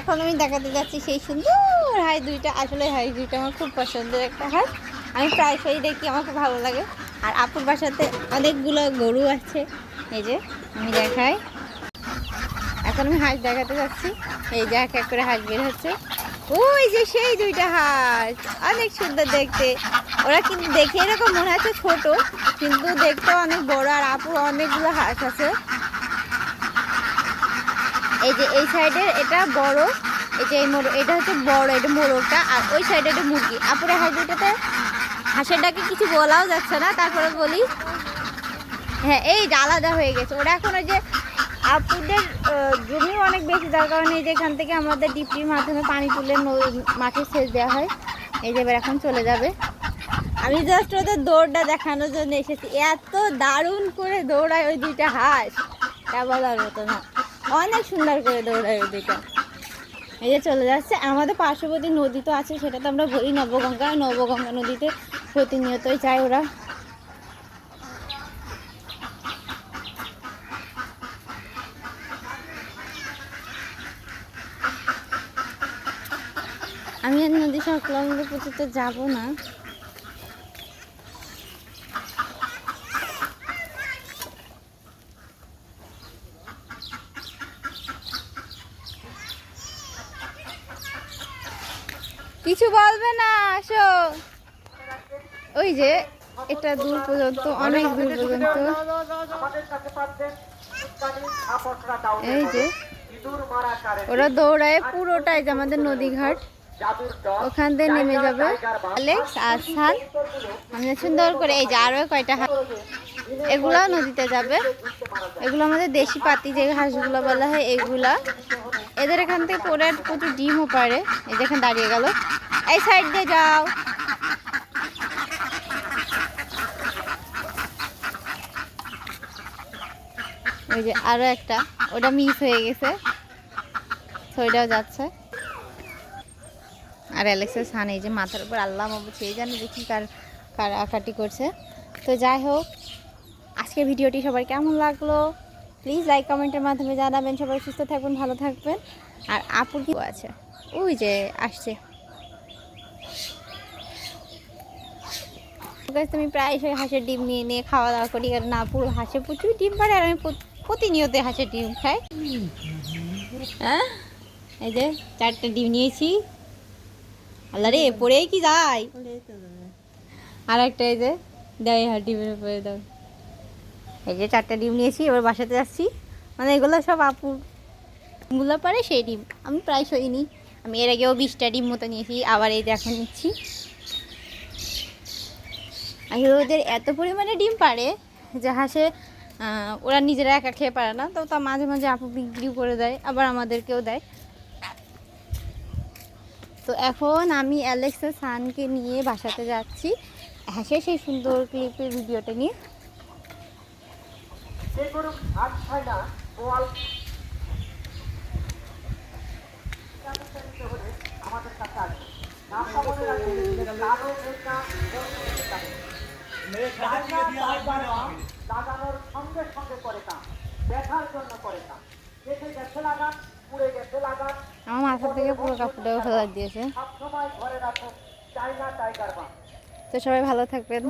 এখন আমি দেখাতে যাচ্ছি সেই সুন্দর হাই দুইটা, আসলে হাই দুইটা আমার খুব পছন্দের একটা হাঁস আমি প্রায়শই দেখি, আমার খুব ভালো লাগে। আর আপুর বাসাতে অনেকগুলো গরু আছে। এই যে, আমি দেখাই। এখন আমি হাঁস দেখাতে যাচ্ছি। এই যে এক এক করে হাঁস বের হচ্ছে। ওই যে সেই দুইটা হাঁস, অনেক সুন্দর দেখতে। ওরা কিন্তু দেখে এরকম মনে হচ্ছে ছোট, কিন্তু দেখতে অনেক বড়। আর আপুর অনেকগুলো হাঁস আছে। এই যে, এই সাইডে এটা বড়, এই যে এই মোড়, এটা হচ্ছে বড়, এটা মোড়কটা আর ওই সাইডে এটা মুরগি। আপুরে হাঁস দুটোতে ডাকে কিছু বলাও যাচ্ছে না, তারপরে বলি হ্যাঁ এই আলাদা হয়ে গেছে। ওরা এখন ওই যে আপুদের জমি অনেক বেশি, যার কারণে এই যে এখান থেকে আমাদের ডিপির মাধ্যমে পানি তুলে মাঠে সেচ দেওয়া হয়। এই যে এবার এখন চলে যাবে। আমি জাস্ট ওদের দৌড়টা দেখানোর জন্য এসেছি। এত দারুণ করে দৌড়ায় ওই দুইটা হাঁস। তা বলার মতো না। অনেক সুন্দর করে দৌড়ায় দুইটা এই যে চলে যাচ্ছে। আমাদের পার্শ্ববর্তী নদী তো আছে, সেটা তো আমরা বলি নবগঙ্গা। নবগঙ্গা নদীতে প্রতিনিয়তই যায় ওরা। আমি আর নদী সংলগ্ন পর্যন্ত যাব না। কিছু বলবে না, আসো। ওই যে, এটা দূর পর্যন্ত, অনেক দূর পর্যন্ত। এই যে, ওরা দৌড়ায় পুরোটাই যে আমাদের নদীঘাট। ওখান থেকে নেমে যাবে অ্যালেক্স আর সান। আমরা সুন্দর করে, এই যে আরও কয়টা হাঁস এগুলা নদীতে যাবে। এগুলো আমাদের দেশি পাতি যে হাঁসগুলো বলা হয়, এগুলা। এদের এখান থেকে পরে প্রচুর ডিমও পারে। এই যেখানে দাঁড়িয়ে গেল। এই সাইড দিয়ে যাও। ওই যে আরও একটা। ওটা মিস হয়ে গেছে। ওইটাও যাচ্ছে। আর অ্যালেক্সের সান, এই যে মাথার উপর আল্লাহ মাবু সেই জানে যে কী কার কাটাকাটি করছে। তো যাই হোক, আজকের ভিডিওটি সবার কেমন লাগল? প্লিজ লাইক কমেন্টের মাধ্যমে জানাবেন। সবাই সুস্থ থাকবেন ভালো থাকবেন। আর আপুর কি আছে? ওই যে আসছে। তুমি প্রায় সময় হাঁসের ডিম নিয়ে নিয়ে খাওয়া দাওয়া করি। কারণ না পুরো হাঁসে প্রচুর ডিম পারে আর আমি প্রত- প্রতিনিয়ত হাঁসের ডিম খাই। হ্যাঁ? এই যে চারটে ডিম নিয়েছি। আল্লাহ রে, পড়েই কি যায়? আর একটা এই যে, দেয় ডিমের উপরে, দাও। এই যে চারটে ডিম নিয়েছি, এবার বাসাতে যাচ্ছি। মানে এগুলো সব আপুরগুলো পারে সেই ডিম। আমি প্রায় সই নিই আমি এর আগেও বিশটা ডিম মতো নিয়েছি, আবার এই এখন নিচ্ছি। আর ওদের এত পরিমাণে ডিম পারে যে হাসে ওরা নিজেরা একা খেয়ে পারে না, তো তা মাঝে মাঝে আপু বিক্রিও করে দেয়, আবার আমাদেরকেও দেয়। তো এখন আমি অ্যালেক্সা সানকে নিয়ে বাসাতে যাচ্ছি। হাসে সেই সুন্দর ক্লিপের ভিডিওটা নিয়ে। যে গরু হাত খায় না বোয়াল আমাদের কাছে নামটা মনে মেঘনা লাগানোর সঙ্গে সঙ্গে করে কাম দেখার জন্য করে কাম দেখে গেছে লাগান পুড়ে গেছে লাগান আমার মাথা থেকে পুরো কাপড়টাও ফেলা দিয়েছে। সবসময় ঘরে রাখুন চাইনা টাইগার বাম তো সবাই ভালো থাকবেন।